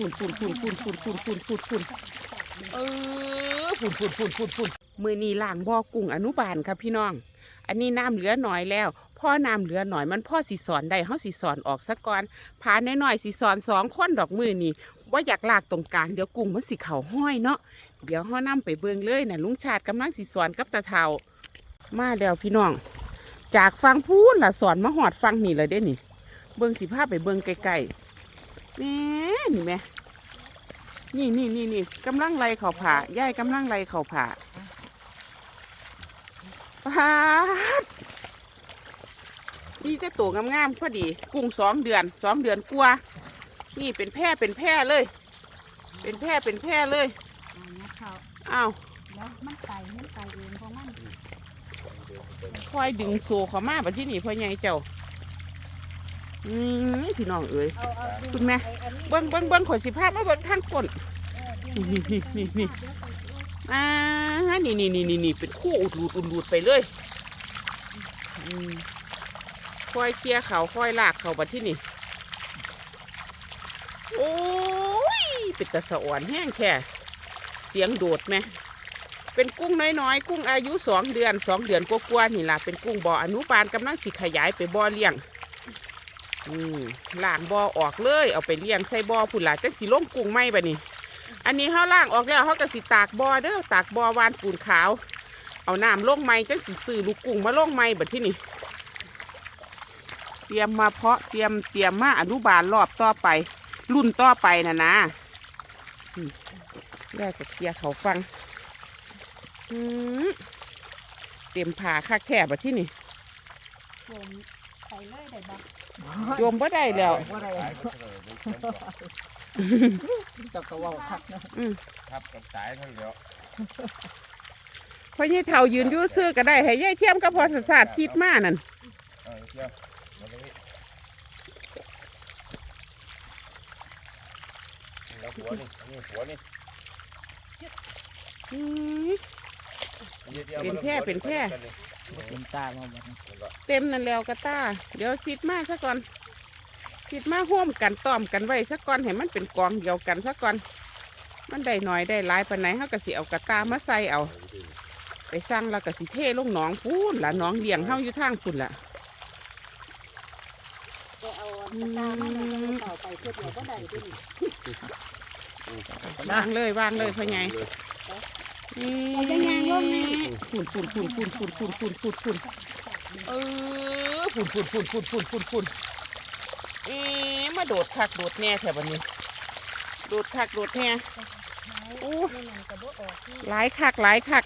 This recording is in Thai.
ฝุ่นฝุ่นฝุ่นฝุ่นฝุ่นฝุ่นฝุ่นฝุ่นฝุ่นเออฝุ่นฝุ่นฝุ่นฝุ่นฝุ่นมือนี้ล่างบ่อกุ้งอนุบาลครับพี่น้อง อันนี้น้ำเหลือหน่อยแล้ว พ่อน้ำเหลือหน่อยมันพ่อสิสอนได้เฮาสิสอนออกซะก่อนพาน้อยๆสิสอนสองคนดอกมือนี่ว่าอยากลากตรงกลางเดี๋ยวกุ้งมันสิเข่าห้อยเนาะเดี๋ยวเฮานํไปเบิ่งเลยน่ะลุงชาติกำลังสิสอนกับตาเทามาแล้วพี่น้อง จากฟังพูนล่ะสอนมาหอดฟังนี่เลยเด้นี่ เบิ่งสิพาไปเบิ่งไกลๆ แหม่นี่แหม่นี่นี่นี่นี่กำลังไล่เข่าผ่าย่ายกำลังไล่เข่าผ่าปาดนี่จะตัวงามๆพอดี กุ้งสองเดือนสองเดือนกว่า นี่เป็นแพร่เป็นแพร่เลย เป็นแพร่เป็นแพร่เลยอันนี้เขาอ้าวแล้วมันไก่มันไก่เองเพราะมัน คอยดึงโซเขามาบัดที่นี่พ่อใหญ่เจ้า อืมพี่น้องเอ๋ยเอาเอาดูคุณแม่ไอ้อันนี้เบิ้งเบิ้งเบิ้งข่อยสิพามาเบิ้งทางก้นเออเดี๋ยวนี่นี่นี่นี่เดี๋ยวไปดูอ่านี่นี่นี่นี่นี่เป็นคู่อุดรูดอุดรูดไปเลยอืมคอยเคลียร์เขาคอยลากเขาบัดที่นี่โอ้ยเป็นตะสะอ่อนแห้งแค่เสียงโดดไหมเป็นกุ้งน้อยๆ กุ้งอายุสองเดือนสองเดือนกว่าๆนี่ล่ะเป็นกุ้งบ่ออนุบาลกำลังสิขยายไปบ่อเลี้ยง อืมล่างบ่อออกเลย เอาไปเลี้ยงใส่บ่อผุนล่ะจังสิลงกุ้งไหมบัดนี้อันนี้เขาล่างออกแล้วเขาก็สิตากบ่อเด้อตากบ่อวานปูนขาว เอาน้ำลงไม้จังสิซื้อลูกกุ้งมาลงไม้บัดที่นี่เตรียมมาเพาะเตรียมเตรียมมาอนุบาลรอบต่อไป รุ่นต่อไปนะนะอืมแรกก็เคลียร์เขาฟังเต็มผ่าคักแค่บัดที่นี่โยมไปเลยได้บ่โยมบ่ได้แล้วว่าอะไรจะกระว่าคักนะครับกับสายเท่าเดียวเพราะยี่เท่ายืนอยู่ซื้อก็ได้ให้ยายเทียมก็พอศาสตร์ซีดมานั่นเออเชี่ยวมาตรงนี้แล้วหัวนี่นี่หัวนี่อืม เป็นแพร่เป็นแพร่ เป็นตามาหมดเต็มนั่นแล้วกระตาเดี๋ยวซีดมาซะก่อนซีดมาห่วมกันต้อมกันไว้ซะก่อนให้มันเป็นกองเดียวกันซะก่อน มันได้หน่อยได้หลายปานไหนเขาก็สิเอากระตามาใส่เอา ไปสร้างแล้วก็สิเทลงหนองพูนละหนองเลี้ยงเฮาอยู่ทางพุ่นละก็เอาอันตามาแล้วก็เอาไปเพื่อเดี๋ยวก็ได้ด้วยนี่วางเลยวางเลยพ่อใหญ่เอาจะยางลงไงฝุ่นปุ่นปุ่นปุ่นปุ่นปุ่นปุ่นปุ่นปุ่นเออฝุ่นปุ่นปุ่นปุ่นปุ่นปุ่นปุ่นเอ๊มาโดดคักโดดแน่แถวนี้ โดดคักโดดแน่อู้หลายคักหลายคัก